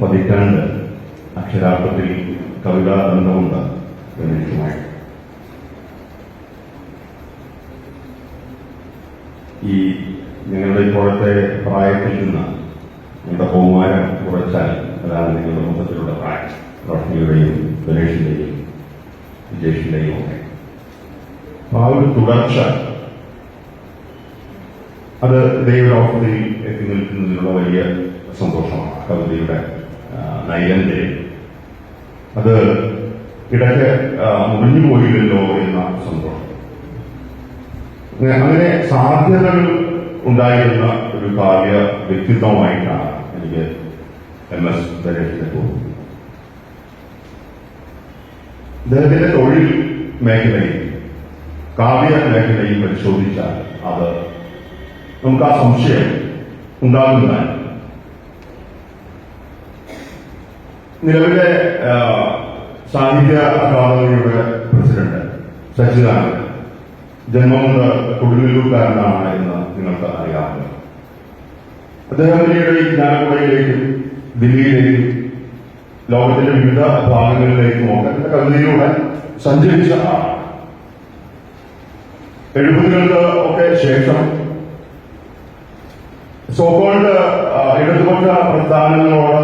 പതിറ്റാണ്ട് അക്ഷരാർത്ഥത്തിൽ കവിതാ ബന്ധമുണ്ട് ഗണേഷുമായി ഈ നിങ്ങളുടെ ഇപ്പോഴത്തെ പ്രായത്തിൽ നിന്ന് നിങ്ങളുടെ ബഹുമാനം കുറച്ചാൽ അതാണ് നിങ്ങളുടെ മൊത്തത്തിലുള്ള പ്രായം. റഷ്മിയുടെയും ഗണേഷിന്റെയും വിജേഷിന്റെയും ഒക്കെ. അപ്പൊ ആ ഒരു തുടർച്ച അത് ദൈവലോകത്തിൽ എത്തി നിൽക്കുന്നതിനുള്ള വലിയ സന്തോഷമാണ് കവിതയുടെ നൈരന്തര്യം അത് ഇടയ്ക്ക് ആ, മുറിഞ്ഞു പോയില്ലല്ലോ എന്ന സന്തോഷം അങ്ങനെ സാധ്യതകൾ ഉണ്ടായിരുന്ന ഒരു കാവ്യ വ്യക്തിത്വമായിട്ടാണ് എനിക്ക് എം എസ് ദരേഷിനെ തോന്നുന്നത്. അദ്ദേഹത്തിന്റെ തൊഴിൽ മേഖലയിൽ കാവ്യ മേഖലയിൽ പരിശോധിച്ചാൽ അത് നമുക്ക് ആ സംശയം ഉണ്ടാകുന്നതാണ് നിലവിലെ സാഹിത്യ അക്കാദമിയുടെ പ്രസിഡന്റ് സച്ചിദാനന്ദൻ. ജന്മം കൊടുങ്ങല്ലൂർക്കാരനാണ് എന്ന് നിങ്ങൾക്ക് അറിയാവുന്നത് അദ്ദേഹം പിന്നീട് ഈ ജ്ഞാനക്കുടയിലേക്കും ദില്ലിയിലേക്കും ലോകത്തിന്റെ വിവിധ ഭാഗങ്ങളിലേക്കും ഒക്കെ കവിതയിലൂടെ സഞ്ചരിച്ച ആളാണ്. എഴുപതുകൾക്ക് ഒക്കെ ശേഷം സോക്കോൾഡ് ഇടതുപക്ഷ പ്രസ്ഥാനങ്ങളോട്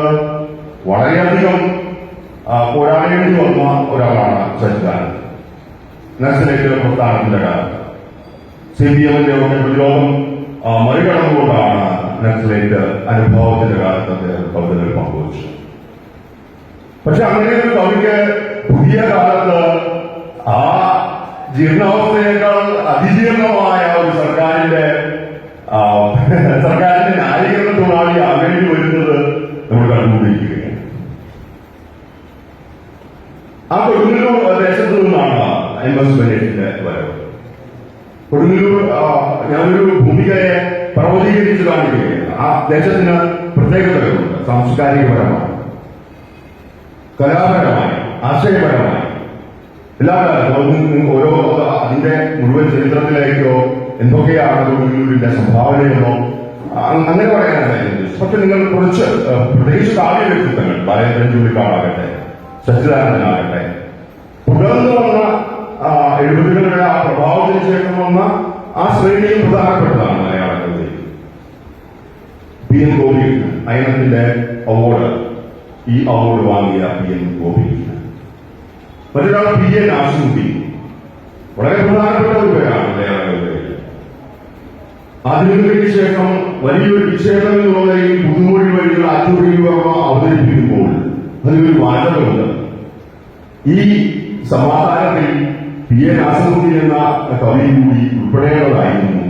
വളരെയധികം പോരാടേണ്ടി വന്ന ഒരാളാണ് സച്ചിദാനന്ദൻ. നക്സലേറ്റ് പ്രസ്ഥാനത്തിന്റെ കാലത്ത്. സി പി എമ്മിന്റെ ഒക്കെ പ്രതിരോധം മറികടന്നുകൊണ്ടാണ് നക്സലേറ്റ് അനുഭവത്തിന്റെ കാലത്ത് അദ്ദേഹം കവിതകൾ പങ്കുവച്ചത്. പക്ഷെ അങ്ങനെ ഒരു കവിക്ക് പുതിയ കാലത്ത് ആ ജീർണാവസ്ഥയേക്കാൾ അതിജീർണമായ ഒരു സർക്കാരിന്റെ സർക്കാരിന്റെ ന്യായീകരണ ആകേണ്ടി വരുന്നത് നമ്മൾ കണ്ടുകൊണ്ടിരിക്കുകയാണ്. ആ കൊടുങ്ങല്ലൂർ ദേശത്ത് നിന്നാണ് എസ് വരവ്. കൊടുങ്ങല്ലൂർ ഞാനൊരു ഭൂമികയെ കാണിക്കുകയാണ്. ആ ദേശത്തിന് പ്രത്യേകതകളുണ്ട് സാംസ്കാരികപരമായി കലാപരമായി ആശയപരമായി. എല്ലാ കാലത്തും ഓരോ അതിന്റെ മുഴുവൻ ചരിത്രത്തിലേക്കോ എന്തൊക്കെയാണ് കൊടുങ്ങല്ലൂരിന്റെ സംഭാവനയെന്നോ അ- അങ്ങനെ പറയാനാണ് പക്ഷെ നിങ്ങൾ കുറച്ച് പ്രത്യേകിച്ച് കാവ്യ വ്യക്തിത്വങ്ങൾ ബാലേന്ദ്രൻ ചുള്ളിക്കാടാകട്ടെ സച്ചിദാനന്ദനാകട്ടെ തുടർന്ന് വന്ന എഴുപതുകളുടെ ആ പ്രഭാവത്തിന് ശേഷം വന്ന ആ ശ്രേണിയും പ്രധാനപ്പെട്ടതാണ് മലയാള കവിതയിൽ. പി എൻ അയനത്തിന്റെ അവാർഡ് ഈ അവാർഡ് വാങ്ങിയ പി എൻ ഗോപികൃഷ്ണൻ. മറ്റൊരാൾ പി എൻ ആശുപത്രി വളരെ പ്രധാനപ്പെട്ട ഒരു പേരാണ് മലയാള കവിതയിൽ. ശേഷം വലിയൊരു വിക്ഷേപം ഈ പുതുമൊഴി വഴികൾ ആറ്റുവഴി വർമ്മ അവതരിപ്പിക്കുമ്പോൾ അതിലൊരു വാചകമുണ്ട്. ഈ സമാധാനത്തിൽ പി എ ആസമുദ്ദി എന്ന കവി കൂടി ഉൾപ്പെടേണ്ടതായിരുന്നു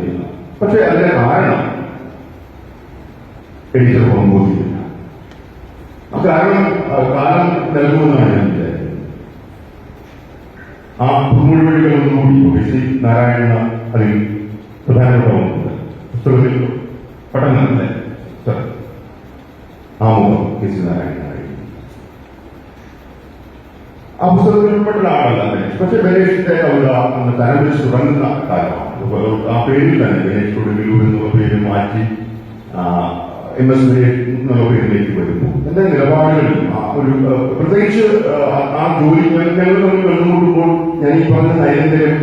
പക്ഷെ അതിന്റെ കാരണം എനിക്ക് ബോധ്യമില്ല. ആ കാരണം കാലം നൽകുമെന്നാണ് ഞാൻ വിചാരിക്കുന്നത്. ആ മുഴുവഴികളൊന്നുകൂടി കെ സി നാരായണ അതിൽ പ്രധാനപ്പെട്ട പുസ്തകത്തിൽ പെട്ടെന്ന് ആ മുഖം കെ സി നാരായണ ആ പുസ്തകത്തിൽ പെട്ട ആളല്ല പക്ഷെ ബനേഷിന്റെ അവർ അന്ന് തരം വെച്ച് തുടങ്ങുന്ന കാലമാണ് ആ പേരിൽ തന്നെ ബനേഷ് കൊടുങ്ങല്ലൂർ എന്നുള്ള പേര് മാറ്റി എം എസ് ഗണേഷ് എന്നുള്ള പേരിലേക്ക് വരുമ്പോൾ എന്റെ നിലപാടുകളിൽ ഒരു പ്രത്യേകിച്ച് ആ, ജോലി ഞങ്ങൾ തമ്മിൽ ബന്ധമുട്ടുമ്പോൾ ഞാൻ ഈ പറഞ്ഞ നൈരന്തര്യം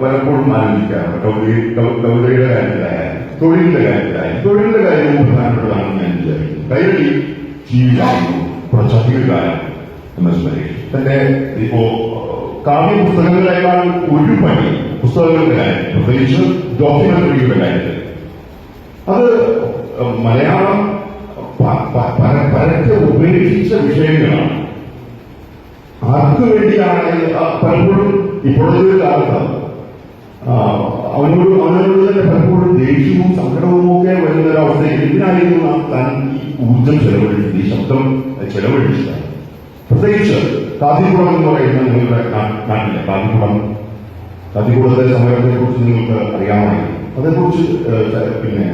പലപ്പോഴും ആലോചിക്കാറുണ്ട്. കവിത കവി- കവിതയുടെ കാര്യത്തിലായാലും തൊഴിലിന്റെ കാര്യത്തിലായാലും തൊഴിലിന്റെ കാര്യവും പ്രധാനപ്പെട്ടതാണെന്ന് ഞാൻ വിചാരിക്കുന്നു. കൈരളി ജീവിതമായിരുന്നു കുറച്ചധികം കാലം എം എസ് തന്റെ ഇപ്പോ കാവ്യ പുസ്തകങ്ങളെക്കാൾ ഒരു പണി പുസ്തകങ്ങളുടെ കാര്യം പ്രത്യേകിച്ച് ഡോക്യുമെന്ററിയുടെ കാര്യത്തിൽ. അത് മലയാളം പരക്കെ ഉപേക്ഷിച്ച വിഷയങ്ങളാണ്. ആർക്ക് വേണ്ടിയാണ് പലപ്പോഴും ഇപ്പോഴത്തെ കാലത്ത് അവനോട് അവനോട് തന്നെ പലപ്പോഴും ദേഷ്യവും സങ്കടവും ഒക്കെ വരുന്ന ഒരു അവസ്ഥയിൽ എന്തിനായിരുന്നു നാം താൻ ഈ ഊർജം ചെലവഴിച്ചത്? ഈ ശബ്ദം ചെലവഴിച്ചത്? പ്രത്യേകിച്ച് കാതിക്കുളം എന്ന് പറയുന്ന നിങ്ങളുടെ നാട്ടിലെ കാതിക്കുളം കാതികുളത്തെ സമരത്തെ കുറിച്ച് നിങ്ങൾക്ക് അറിയാമായിരുന്നു. അതേക്കുറിച്ച് പിന്നെ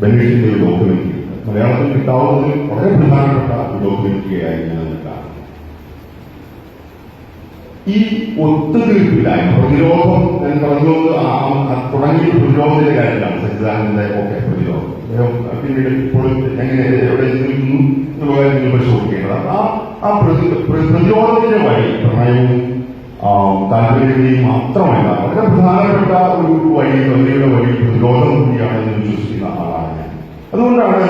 ബെനിഫിറ്റിന്റെ ഒരു ഡോക്യുമെന്ററി മലയാളത്തിൽ കിട്ടാവുന്നതിൽ വളരെ പ്രധാനപ്പെട്ട ഒരു ഡോക്യുമെന്ററിയായി ഞാൻ ഈ ഒത്തുതീർപ്പില്ലായ്മ പ്രതിരോധം ആ- ആ- തുടങ്ങിയ പ്രതിരോധത്തിന്റെ കാര്യമാണ് സച്ചിദാനന്ദന്റെ ഒക്കെ പ്രതിരോധം. പിന്നീട് ഇപ്പോൾ എങ്ങനെ എവിടെ നിൽക്കുന്നു എന്നുള്ള നിങ്ങൾ പരിശോധിക്കേണ്ടത് ആ ആ പ്രതി പ്രതിരോധത്തിന്റെ വഴി പ്രണയവും താല്പര്യങ്ങളെയും മാത്രമല്ല വളരെ പ്രധാനപ്പെട്ട ഒരു വഴി വലിയുടെ വഴി പ്രതിരോധം കൂടിയാണ് എന്ന് വിശ്വസിക്കുന്ന ആളാണ് ഞാൻ. അതുകൊണ്ടാണ്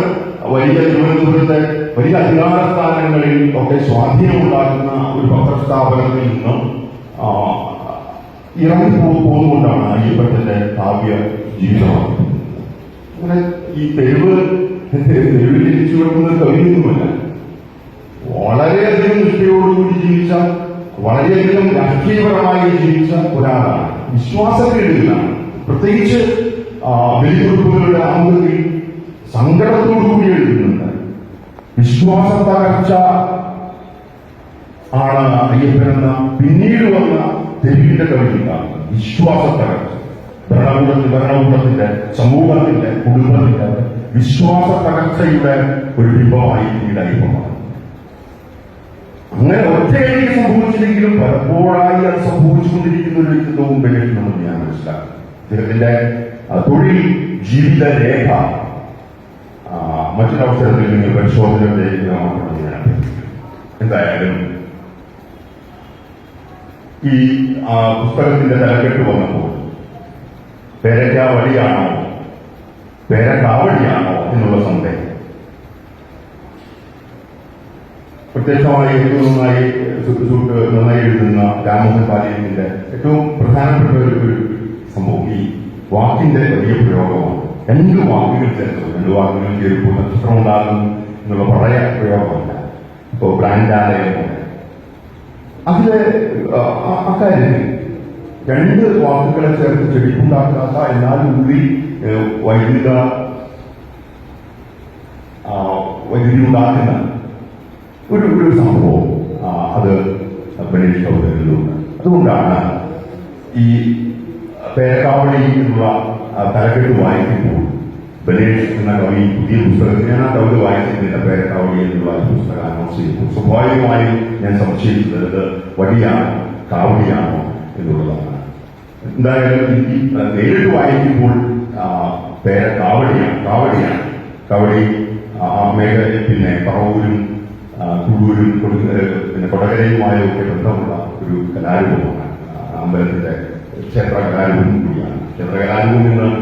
വലിയ തിരുവനന്തപുരത്തെ വലിയ അധികാര സ്ഥാനങ്ങളിൽ ഒക്കെ സ്വാധീനമുണ്ടാക്കുന്ന ഒരു പത്രസ്ഥാപനത്തിൽ നിന്നും ഇറങ്ങി പോകുന്നുകൊണ്ടാണ് അയ്യപ്പന്റെ കാവ്യ ജീവിതമാണ്. അങ്ങനെ ഈ തെരുവ് തെരുവിൽ ജനിച്ചു കിടക്കുന്ന കവിയൊന്നുമല്ല. വളരെയധികം നിഷ്ഠയോടുകൂടി ജീവിച്ച വളരെയധികം രാഷ്ട്രീയപരമായി ജീവിച്ച ഒരാളാണ്. വിശ്വാസക്കേടുകളാണ് പ്രത്യേകിച്ച് ആ, വെടിവെപ്പുകളുടെ ആമുഖത്തിൽ സങ്കടത്തോടുകൂടി വിശ്വാസ തകർച്ച ആണ് അറിയപ്പെടുന്ന പിന്നീട് വന്ന തെരുവിന്റെ കവിത വിശ്വാസ തകർച്ച ഭരണകൂടത്തിൽ ഭരണകൂടത്തിന്റെ സമൂഹത്തിന്റെ കുടുംബത്തിന്റെ വിശ്വാസ തകർച്ചയുടെ ഒരു വിഭവമായി പിന്നീട് അയ്യപ്പമാണ് അങ്ങനെ ഒറ്റയടിക്ക് സംഭവിച്ചില്ലെങ്കിലും പലപ്പോഴായി അത് സംഭവിച്ചുകൊണ്ടിരിക്കുന്ന ഒരു വ്യക്തിത്വവും ബലഹീനമെന്ന് ഞാൻ മനസ്സിലാക്കി അദ്ദേഹത്തിന്റെ തൊഴിൽ ജീവിത രേഖ മറ്റൊരവസരത്തിൽ നിങ്ങൾ അഭ്യർത്ഥിക്കുന്നു. എന്തായാലും ഈ പുസ്തകത്തിന്റെ തലക്കെട്ട് വന്നപ്പോൾ പേരക്കാ വഴിയാണോ പേരക്കാവടിയാണോ എന്നുള്ള സന്ദേഹം പ്രത്യക്ഷമായി ഏറ്റവും നന്നായി നന്നായി എഴുതുന്ന രാമോഹൻ പാലിയത്തിന്റെ ഏറ്റവും പ്രധാനപ്പെട്ട ഒരു സംഭവം ഈ വാക്കിന്റെ വലിയ പ്രയോഗമാണ് രണ്ട് വാക്കുകൾ ചേർത്ത് രണ്ട് വാക്കുകൾ ചേർപ്പോൾ നക്ഷത്രം ഉണ്ടാകും എന്നുള്ള പഴയ പ്രയോഗമല്ല. ഇപ്പോ ബ്രാൻഡാലയം പോലെ. അതിലെ അക്കാര്യത്തിൽ രണ്ട് വാക്കുകളെ ചേർത്ത് ചെടിപ്പുണ്ടാക്കാത്ത എന്നാൽ ഉള്ളിൽ വൈദ്യുത വൈദ്യുതി ഉണ്ടാക്കുന്ന ഒരു ഒരു സംഭവം അത് ബനീഷ് അവതരിലുണ്ട് അതുകൊണ്ടാണ് ഈ പേരക്കാവളി എന്നുള്ള തലക്കെട്ട് വായിക്കുമ്പോൾ ബനേഷ് എന്ന കവി പുതിയ പുസ്തകത്തിൽ ഞാൻ ആ കവിത വായിച്ചിട്ടില്ല പേരക്കാവളി എന്നുള്ള പുസ്തകം അനൗൺസ് ചെയ്തു. സ്വാഭാവികമായും ഞാൻ സംശയിച്ചത് ഇത് വടിയാണോ കാവടിയാണോ എന്നുള്ളതാണ്. എന്തായാലും നേരിട്ട് വായിക്കുമ്പോൾ പേര കാവടിയാണ് കാവടിയാണ്. കാവടി മേഘ പിന്നെ പറവൂരും കുഴൂരും പിന്നെ കൊടകരയുമായൊക്കെ ബന്ധമുള്ള ഒരു കലാരൂപമാണ് അമ്പലത്തിന്റെ ക്ഷേത്ര കലാരൂപം കൂടിയാണ്. ക്ഷേത്ര കലാരൂപം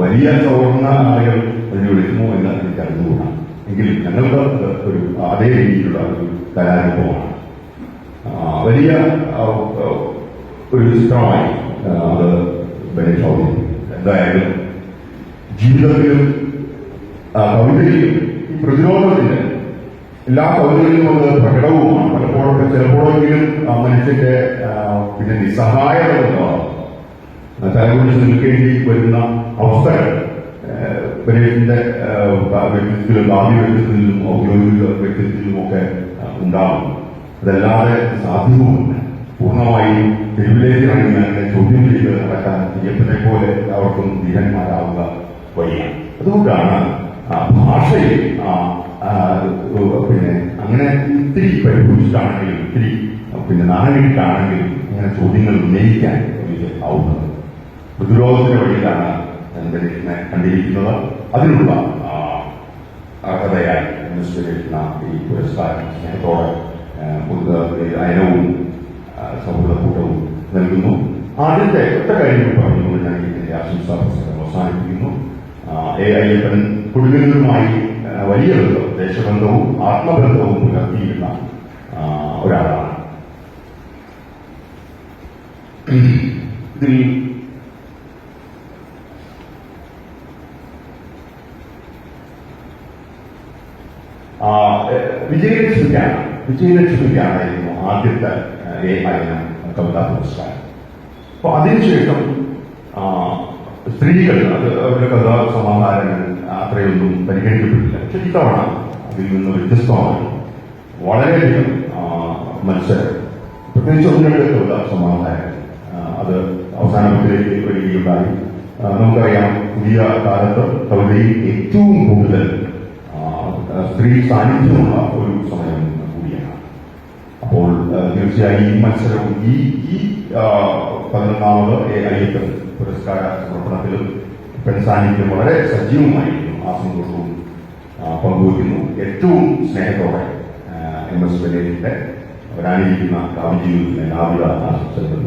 വലിയ ചോർന്ന ആളുകൾ അതിനെ വിളിക്കുമോ എന്ന് എനിക്ക് അറിഞ്ഞുകൂടാ. എങ്കിലും ഞങ്ങളുടെ ഒരു അതേ രീതിയിലുള്ള ഒരു കലാരൂപമാണ്. വലിയ ഒരു ചിത്രമായി അത് അവതരിപ്പിക്കും എന്തായാലും ജീവിതത്തിലും കവിതയിലും പ്രതിരോധത്തിന് എല്ലാ കവിതകളിലും അത് പ്രകടവുമാണ്. പലപ്പോഴൊക്കെ ചിലപ്പോഴെങ്കിലും മനുഷ്യന്റെ പിന്നെ നിസ്സഹായത തലകുറിച്ച് നിൽക്കേണ്ടി വരുന്ന അവസ്ഥകൾ ബനീഷിന്റെ വ്യക്തിത്വത്തിലും ഭാവി വ്യക്തിത്വത്തിലും ഔദ്യോഗിക വ്യക്തിത്വത്തിലും ഒക്കെ ഉണ്ടാകുന്നു. അതല്ലാതെ സാധ്യവുമല്ല പൂർണമായും തെരുവിലേക്ക് ഇറങ്ങി അങ്ങനെ ചോദ്യം ചെയ്ത് നടക്കാൻ അയ്യപ്പനെ പോലെ അവർക്കും ധീരന്മാരാവുക വഴിയാണ്. അതുകൊണ്ടാണ് ഭാഷയിൽ പിന്നെ അങ്ങനെ ഇത്തിരി പരിഭൂഷിച്ചാണെങ്കിലും ഇത്തിരി പിന്നെ നാണയിട്ടാണെങ്കിലും ഇങ്ങനെ ചോദ്യങ്ങൾ ഉന്നയിക്കാൻ ആവുന്നത് പ്രതിരോധത്തിന്റെ വഴിയിലാണ് കണ്ടിരിക്കുന്നത്. അതിനുള്ള അർഹതയായി അനുസ്മരിക്കുന്ന ഈ പുരസ്കാരം സ്നേഹത്തോടെ അയനവും സൗഹൃദക്കൂട്ടവും നൽകുന്നു. ആദ്യത്തെ ഒറ്റ കാര്യം പറഞ്ഞുകൊണ്ട് ഞാൻ ഇതിന്റെ ആശംസാ പ്രസംഗം അവസാനിപ്പിക്കുന്നു. എ അയ്യപ്പൻ കുടുംബങ്ങളുമായി വലിയ ബന്ധം ദേശബന്ധവും ആത്മബന്ധവും പുലർത്തിയിരുന്ന ഒരാളാണ്. ഇതിൽ വിജയലക്ഷ്മിക്കാണ്. വിജയലക്ഷ്മിക്കാണായിരുന്നു ആദ്യത്തെ ഏകായനം കവിതാ പുരസ്കാരം അപ്പൊ അതിനുശേഷം സ്ത്രീകൾ അത് അവരുടെ കഥാ സമാഹാരങ്ങൾ അത്രയൊന്നും പരിഗണിക്കപ്പെട്ടില്ല. പക്ഷെ ഇത്തവണ അതിൽ നിന്ന് വ്യത്യസ്തമാണ്. വളരെയധികം മത്സരം പ്രത്യേകിച്ച് ഒന്ന് രണ്ട് കവിതാ സമാഹാരങ്ങൾ അത് അവസാനത്തിലേക്ക് വരികയുണ്ടായി. നമുക്കറിയാം പുതിയ കാലത്ത് കവിതയിൽ ഏറ്റവും കൂടുതൽ സ്ത്രീ സാന്നിധ്യമുള്ള ഒരു സമയം കൂടിയാണ്. അപ്പോൾ തീർച്ചയായും ഈ മത്സരവും ഈ ഈ പതിനൊന്നാമത് എ അയ്യപ്പൻ പുരസ്കാര സമർപ്പണത്തിലും പെൺ സാന്നിധ്യം വളരെ സജീവമായിരുന്നു ആ സന്തോഷവും പങ്കുവയ്ക്കുന്നു. ഏറ്റവും സ്നേഹത്തോടെ എം എസ് ബനേജിന്റെ വരാനിരിക്കുന്ന കാവ്യ ജീവിതത്തിന് എല്ലാവിധ ആശംസകൾ